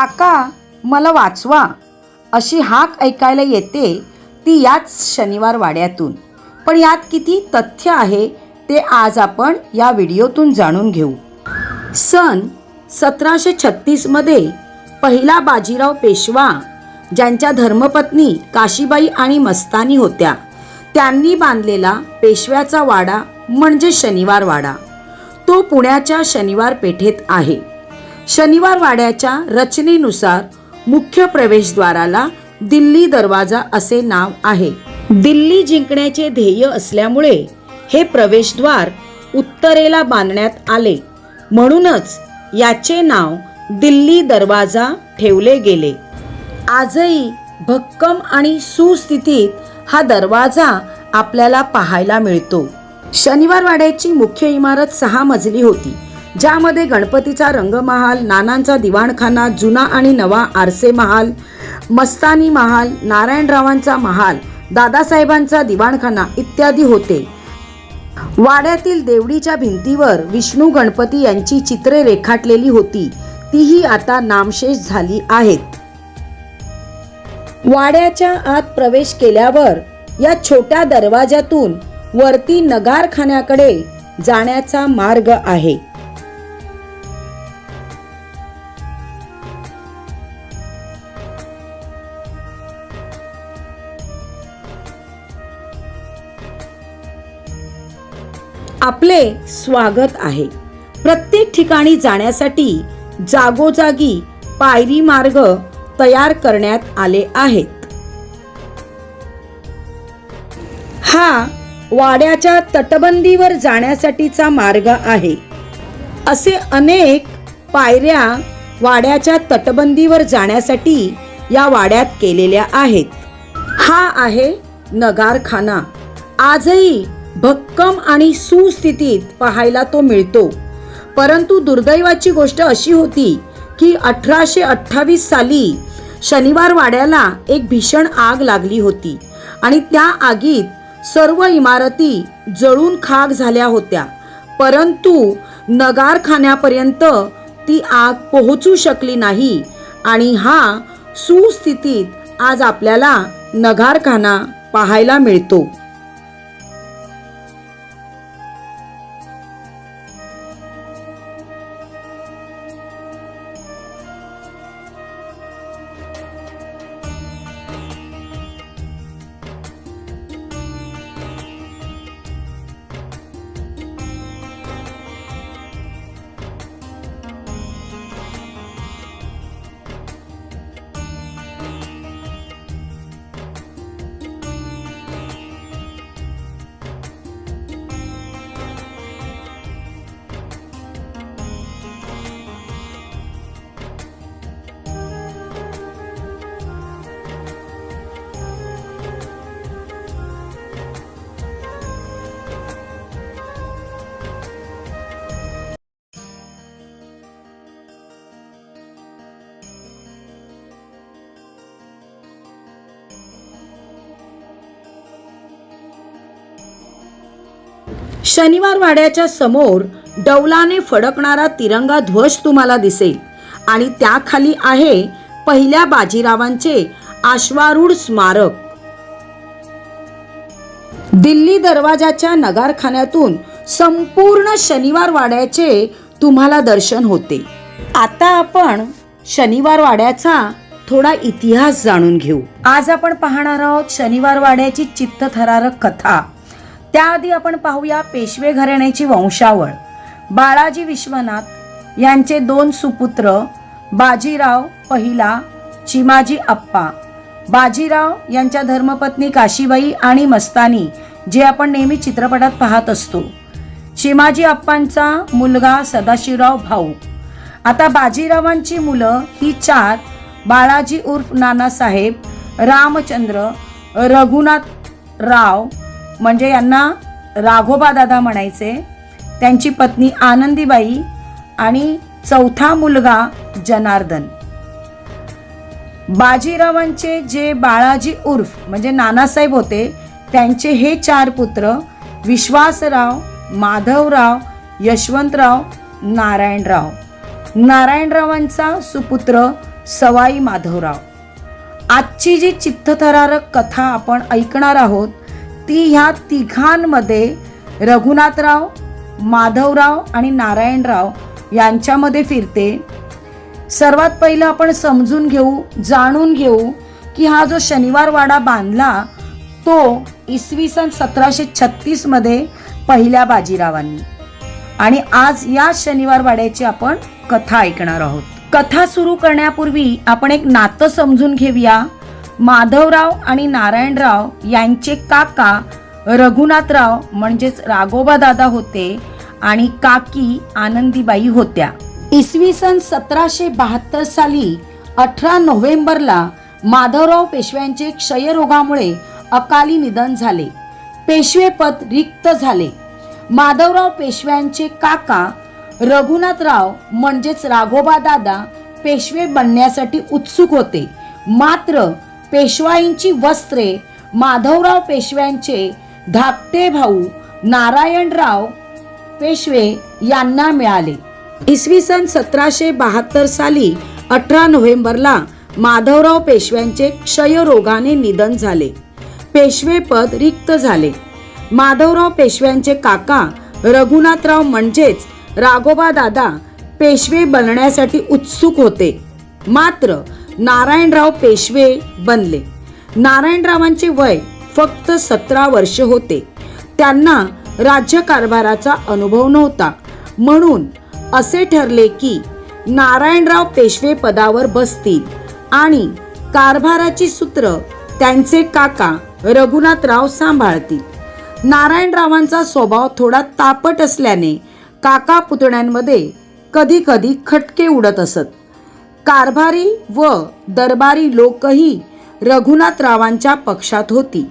काका मला वाचवा. अशी हाक ऐकायला येते ती याच शनिवार वाड्यातून. पण यात किती तथ्य आहे ते आज आपण या व्हिडिओतून जाणून घेऊ. सन सतराशे छत्तीसमध्ये पहिला बाजीराव पेशवा ज्यांच्या धर्मपत्नी काशीबाई आणि मस्तानी होत्या त्यांनी बांधलेला पेशव्याचा वाडा म्हणजे शनिवार वाडा. तो पुण्याच्या शनिवार पेठेत आहे. शनिवार वाड्याच्या रचनेनुसार मुख्य प्रवेशद्वाराला दिल्ली दरवाजा असे नाव आहे. दिल्ली जिंकण्याचे ध्येय असल्यामुळे हे प्रवेशद्वार उत्तरेला बांधण्यात आले. म्हणूनच याचे नाव दिल्ली दरवाजा ठेवले गेले. आजही भक्कम आणि सुस्थितीत हा दरवाजा आपल्याला पाहायला मिळतो. शनिवार वाड्याची मुख्य इमारत सहा मजली होती. ज्यामध्ये गणपतीचा रंगमहाल नानांचा दिवाणखाना जुना आणि नवा आरसे महाल मस्तानी महाल नारायणरावांचा महाल दादासाहेबांचा दिवाणखाना इत्यादी होते. वाड्यातील देवडीच्या भिंतीवर विष्णू गणपती यांची चित्रे रेखाटलेली होती. तीही आता नामशेष झाली आहेत. वाड्याच्या आत प्रवेश केल्यावर या छोट्या दरवाजातून वरती नगारखान्याकडे जाण्याचा मार्ग आहे. आपले स्वागत आहे. प्रत्येक ठिकाणी जाण्यासाठी जागोजागी पायरी मार्ग तयार करण्यात आले आहेत. हा वाड्याच्या तटबंदीवर जाण्यासाठीचा मार्ग आहे. असे अनेक पायऱ्या वाड्याच्या तटबंदीवर जाण्यासाठी या वाड्यात केलेल्या आहेत. हा आहे नगारखाना. आजही भक्कम आणि सुस्थितीत पाहायला तो मिळतो. परंतु दुर्दैवाची गोष्ट अशी होती की अठराशे अठ्ठावीस साली शनिवार वाड्याला एक भीषण आग लागली होती आणि त्या आगीत सर्व इमारती जळून खाक झाल्या होत्या. परंतु नगारखान्यापर्यंत ती आग पोहोचू शकली नाही आणि हा सुस्थितीत आज आपल्याला नगारखाना पाहायला मिळतो. शनिवार वाड्याच्या समोर डौलाने फडकणारा तिरंगा ध्वज तुम्हाला दिसेल. आणि त्याखाली आहे पहिल्या बाजीरावांचे आश्वारूढ स्मारक. दिल्ली दरवाजाच्या नगारखान्यातून संपूर्ण शनिवार वाड्याचे तुम्हाला दर्शन होते. आता आपण शनिवार वाड्याचा थोडा इतिहास जाणून घेऊ. आज आपण पाहणार आहोत शनिवार वाड्याची चित्तथरारक कथा. त्याआधी आपण पाहूया पेशवे घराण्याची वंशावळ. बाळाजी विश्वनाथ यांचे दोन सुपुत्र बाजीराव पहिला चिमाजी अप्पा बाजीराव यांच्या धर्मपत्नी काशीबाई आणि मस्तानी जे आपण नेहमी चित्रपटात पाहत असतो. चिमाजी अप्पांचा मुलगा सदाशिवराव भाऊ. आता बाजीरावांची मुलं ही चार बाळाजी उर्फ नानासाहेब रामचंद्र रघुनाथ राव म्हणजे यांना राघोबा दादा म्हणायचे त्यांची पत्नी आनंदीबाई आणि चौथा मुलगा जनार्दन. बाजीरावांचे जे बाळाजी उर्फ म्हणजे नानासाहेब होते त्यांचे हे चार पुत्र विश्वासराव माधवराव यशवंतराव नारायणराव. नारायणरावांचा सुपुत्र सवाई माधवराव. आजची जी चित्तथरारक कथा आपण ऐकणार आहोत ती ह्या तिघांमध्ये रघुनाथराव माधवराव आणि नारायणराव यांच्यामध्ये फिरते. सर्वात पहिलं आपण समजून घेऊ जाणून घेऊ की हा जो शनिवार वाडा बांधला तो इसवी सन सतराशे छत्तीसमध्ये पहिल्या बाजीरावांनी. आणि आज या शनिवार वाड्याची आपण कथा ऐकणार आहोत. कथा सुरू करण्यापूर्वी आपण एक नातं समजून घेऊया. माधवराव आणि नारायणराव यांचे काका रघुनाथराव म्हणजेच राघोबा दादा होते आणि काकी आनंदीबाई होत्या. इसवी सन सतराशे बहात्तर साली अठरा नोव्हेंबरला माधवराव पेशव्यांचे क्षयरोगामुळे अकाली निधन झाले. पेशवेपद रिक्त झाले. माधवराव पेशव्यांचे काका रघुनाथराव म्हणजेच राघोबा दादा पेशवे बनण्यासाठी उत्सुक होते. मात्र पेशवाईंची वस्त्रे माधवराव पेशव्यांचे धाकटे भाऊ नारायणराव पेशवे यांना मिळाले. इसवी सन सतराशे बहात्तर साली अठरा नोव्हेंबरला माधवराव पेशव्यांचे क्षयरोगाने निधन झाले. पेशवेपद रिक्त झाले. माधवराव पेशव्यांचे काका रघुनाथराव म्हणजेच राघोबा दादा पेशवे बनण्यासाठी उत्सुक होते. मात्र नारायणराव पेशवे बनले. नारायणरावांचे वय फक्त सतरा वर्ष होते. त्यांना राज्यकारभाराचा अनुभव नव्हता. म्हणून असे ठरले की नारायणराव पेशवे पदावर बसतील आणि कारभाराची सूत्र त्यांचे काका रघुनाथराव सांभाळतील. नारायणरावांचा स्वभाव थोडा तापट असल्याने काका पुतण्यांमध्ये कधी कधी खटके उडत असत. कारभारी व दरबारी लोकही रघुनाथरावांच्या पक्षात होती.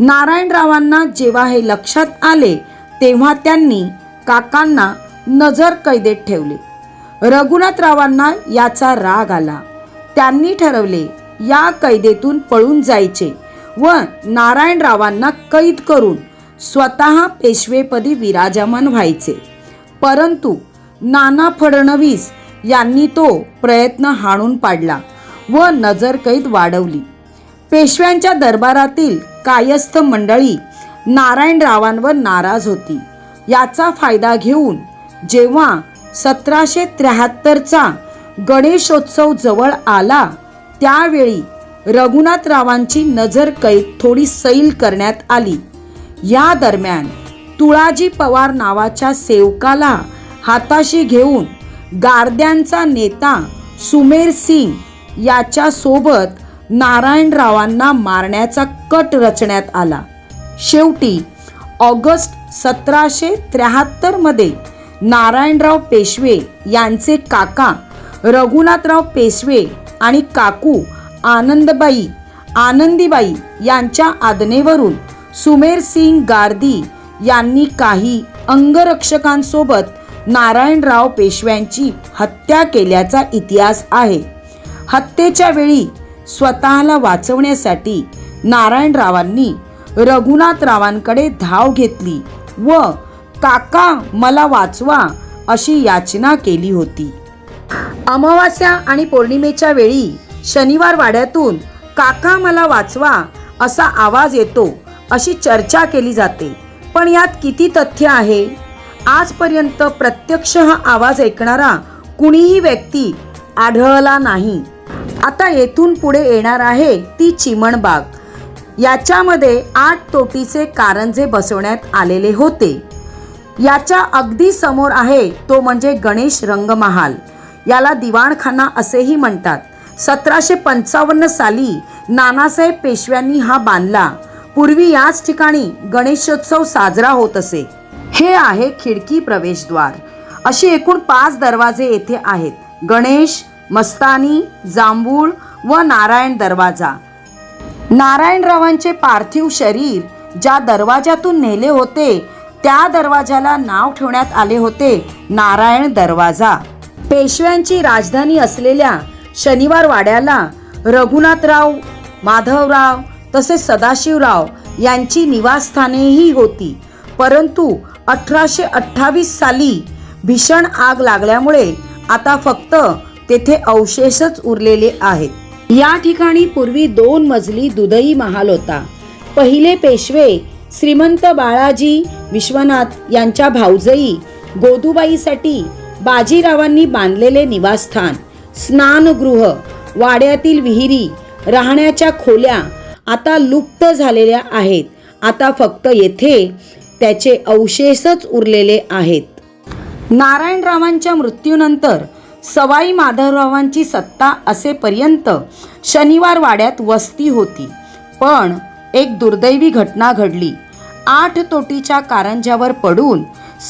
नारायणरावांना जेव्हा हे लक्षात आले तेव्हा त्यांनी काकांना नजर कैदेत ठेवले. रघुनाथरावांना याचा राग आला. त्यांनी ठरवले या कैदेतून पळून जायचे व नारायणरावांना कैद करून स्वतः पेशवेपदी विराजमान व्हायचे. परंतु नाना फडणवीस यांनी तो प्रयत्न हाणून पाडला व नजरकैद वाढवली. पेशव्यांच्या दरबारातील कायस्थ मंडळी नारायणरावांवर नाराज होती. याचा फायदा घेऊन जेव्हा सतराशे त्र्याहत्तरचा गणेशोत्सव जवळ आला त्यावेळी रघुनाथरावांची नजर कैद थोडी सैल करण्यात आली. या दरम्यान तुळाजी पवार नावाच्या सेवकाला हाताशी घेऊन गारद्यांचा नेता सुमेर सिंग याच्यासोबत नारायणरावांना मारण्याचा कट रचण्यात आला. शेवटी ऑगस्ट सतराशे त्र्याहत्तरमध्ये नारायणराव पेशवे यांचे काका रघुनाथराव पेशवे आणि काकू आनंदबाई आनंदीबाई यांच्या आज्ञेवरून सुमेर सिंग गार्दी यांनी काही अंगरक्षकांसोबत नारायणराव पेशव्यांची हत्या केल्याचा इतिहास आहे. हत्येच्या वेळी स्वतःला वाचवण्यासाठी नारायणरावांनी रघुनाथरावांकडे धाव घेतली व काका मला वाचवा अशी याचना केली होती. अमावास्या आणि पौर्णिमेच्या वेळी शनिवार वाड्यातून काका मला वाचवा असा आवाज येतो अशी चर्चा केली जाते. पण यात किती तथ्य आहे? आजपर्यंत प्रत्यक्ष हा आवाज ऐकणारा कुणीही व्यक्ती आढळला नाही. आता येथून पुढे येणार आहे ती चिमणबाग याच्यामध्ये आठ तोटीचे कारंजे बसवण्यात आलेले होते. याच्या अगदी समोर आहे तो म्हणजे गणेश रंगमहाल. याला दिवाणखाना असेही म्हणतात. सतराशे पंचावन्न साली नानासाहेब पेशव्यांनी हा बांधला. पूर्वी याच ठिकाणी गणेशोत्सव साजरा होत असे. हे आहे खिडकी प्रवेशद्वार. असे एकूण पाच दरवाजे येथे आहेत. गणेश मस्तानी जांभूळ व नारायण दरवाजा. नारायणरावांचे पार्थिव शरीर ज्या दरवाजातून नेले होते त्या दरवाजाला नाव ठेवण्यात आले होते नारायण दरवाजा. पेशव्यांची राजधानी असलेल्या शनिवार वाड्याला रघुनाथराव माधवराव तसेच सदाशिवराव यांची निवासस्थानेही होती. परंतु अठराशे अठ्ठावीस साली भीषण आग लागल्यामुळे आता फक्त तेथे अवशेषच उरलेले आहेत. या ठिकाणी पूर्वी दोन मजली दुधई महाल होता. पहिले पेशवे श्रीमंत बाळाजी विश्वनाथ यांच्या भाऊजई गोदूबाईसाठी बाजीरावांनी बांधलेले निवासस्थान. स्नानगृह वाड्यातील विहिरी राहण्याच्या खोल्या आता लुप्त झालेल्या आहेत. आता फक्त येथे त्याचे अवशेषच उरलेले आहेत. नारायणरावांच्या मृत्यूनंतर सवाई माधवरावांची सत्ता असेपर्यंत शनिवार वाड्यात वस्ती होती. पण एक दुर्दैवी घटना घडली. आठ तोटीच्या कारंज्यावर पडून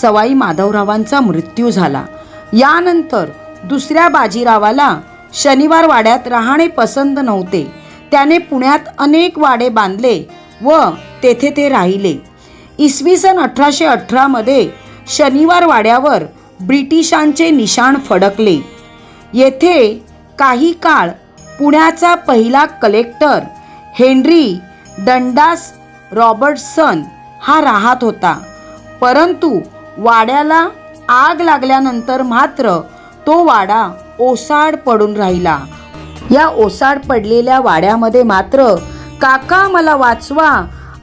सवाई माधवरावांचा मृत्यू झाला. यानंतर दुसऱ्या बाजीरावाला शनिवार वाड्यात राहणे पसंत नव्हते. त्याने पुण्यात अनेक वाडे बांधले व तेथे ते राहिले. इसवी सन अठराशे अठरामध्ये शनिवार वाड्यावर ब्रिटिशांचे निशाण फडकले. येथे काही काळ पुण्याचा पहिला कलेक्टर हेनरी डंडास रॉबर्टसन हा राहत होता. परंतु वाड्याला आग लागल्यानंतर मात्र तो वाडा ओसाड पडून राहिला. या ओसाड पडलेल्या वाड्यामध्ये मात्र काका मला वाचवा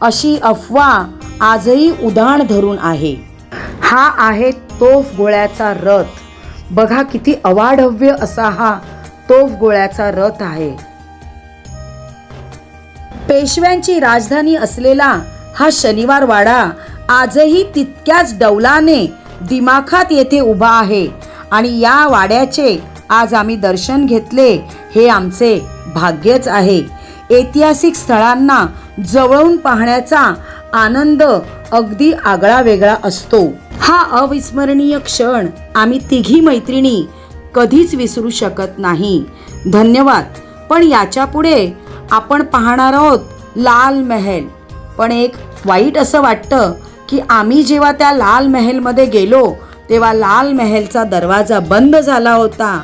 अशी अफवा आजही उदाण धरून आहे. हा आहे तोफ गोळ्याचा रथ. बघा किती अवाढव्य असा हा तोफ गोळ्याचा रथ आहे. पेशव्यांची राजधानी असलेला हा शनिवार वाडा आजही तितक्याच डौलाने दिमाखात येथे उभा आहे आणि या वाड्याचे आज आम्ही दर्शन घेतले हे आमचे भाग्यच आहे. ऐतिहासिक स्थळांना जवळून पाहण्याचा आनंद अगदी आगळा वेगळा असतो. हा अविस्मरणीय क्षण आम्ही तिघी मैत्रिणी कधीच विसरू शकत नाही. धन्यवाद. पण याच्यापुढे आपण पाहणार आहोत लाल महल. पण एक वाईट असं वाटतं की आम्ही जेव्हा त्या लाल महलमध्ये गेलो तेव्हा लाल महलचा दरवाजा बंद झाला होता.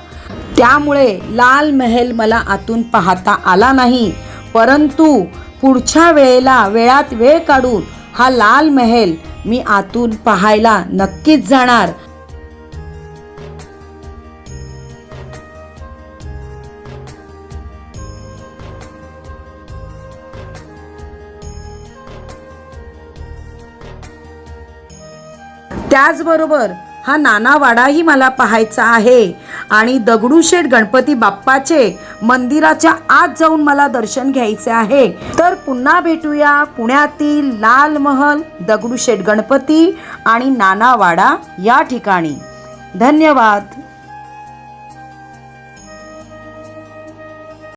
त्यामुळे लाल महल मला आतून पाहता आला नाही. परंतु पुढच्या वेळेला वेळात वेळ काढून हा लाल महल मी आतून पाहायला नक्कीच जाणार. त्याचबरोबर हा नानावाडाही मला पाहायचा आहे. आणि दगडूशेठ गणपती बाप्पाचे मंदिराच्या आत जाऊन मला दर्शन घ्यायचे आहे. तर पुन्हा भेटूया पुण्यातील लाल महल दगडूशेठ गणपती आणि नानावाडा या ठिकाणी. धन्यवाद.